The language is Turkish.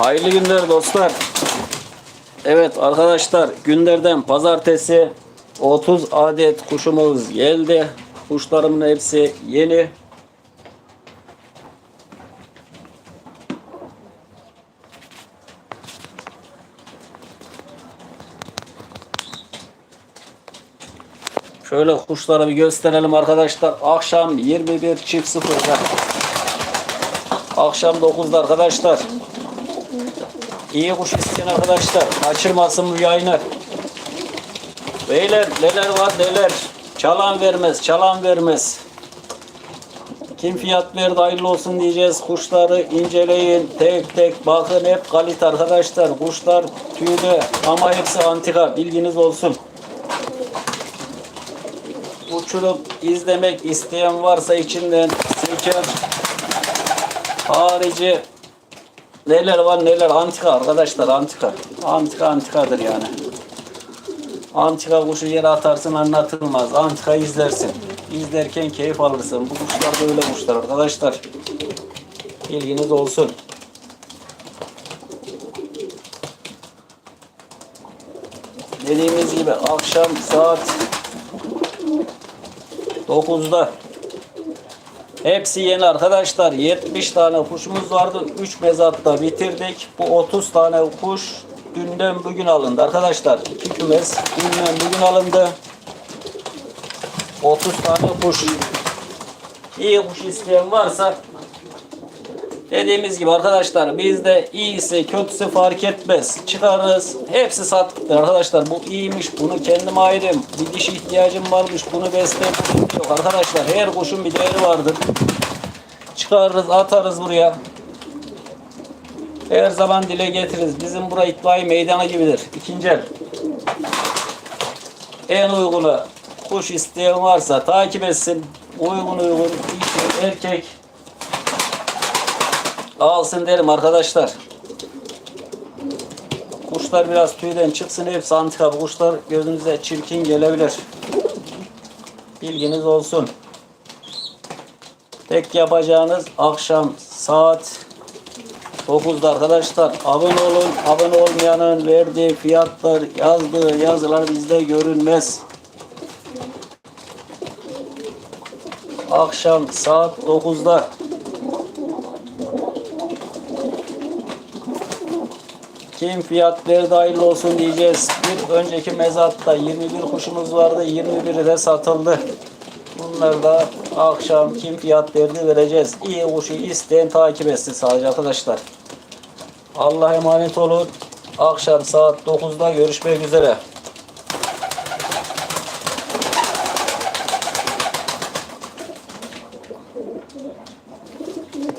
Hayırlı günler dostlar. Evet arkadaşlar günlerden pazartesi 30 adet kuşumuz geldi. Kuşlarımın hepsi yeni. Şöyle kuşları bir gösterelim arkadaşlar. Akşam 21 çift sıfırda. Akşam 9'da arkadaşlar. İyi kuş isteyen arkadaşlar. Kaçırmasın bu yayını. Beyler neler var neler. Çalan vermez, çalan vermez. Kim fiyat verdi hayırlı olsun diyeceğiz. Kuşları inceleyin. Tek tek bakın hep kalite arkadaşlar. Kuşlar tüylü ama hepsi antika. Bilginiz olsun. Uçurup izlemek isteyen varsa içinden seçer. Harici neler var neler antika arkadaşlar antika. Antika antikadır yani. Antika kuşu yere atarsın anlatılmaz. Antika izlersin. İzlerken keyif alırsın. Bu kuşlar da öyle kuşlar arkadaşlar. Bilginiz olsun. Dediğimiz gibi akşam saat 9'da Hepsi yeni arkadaşlar. 70 tane kuşumuz vardı. 3 mezatta bitirdik. Bu 30 tane kuş dünden bugün alındı arkadaşlar. 2 kümes dünden bugün alındı. 30 tane kuş. İyi kuş isteyen varsa dediğimiz gibi arkadaşlar bizde iyisi kötüsü fark etmez. Çıkarırız. Hepsi sattıktır arkadaşlar. Bu iyiymiş. Bunu kendim ayırayım. Bir dişi ihtiyacım varmış. Bunu besleyeyim. Yok arkadaşlar her kuşun bir değeri vardır. Çıkarırız atarız buraya. Her zaman dile getiririz. Bizim bura itfaiye meydanı gibidir. İkinci el. En uygunu kuş isteyen varsa takip etsin. Uygun uygun erkek alsın derim arkadaşlar. Kuşlar biraz tüyden çıksın hepsi antika. Kuşlar gözünüze çirkin gelebilir. Bilginiz olsun. Tek yapacağınız akşam saat 9'da arkadaşlar abone olun. Abone olmayanın verdiği fiyatlar, yazdığı yazılar bizde görünmez. Akşam saat 9'da Kim fiyat verdi hayırlı olsun diyeceğiz. Bir önceki mezatta 21 kuşumuz vardı. 21'i de satıldı. Bunları da akşam kim fiyat verdi vereceğiz. İyi kuşu isteyen takip etsin sadece arkadaşlar. Allah'a emanet olun. Akşam saat 9'da görüşmek üzere.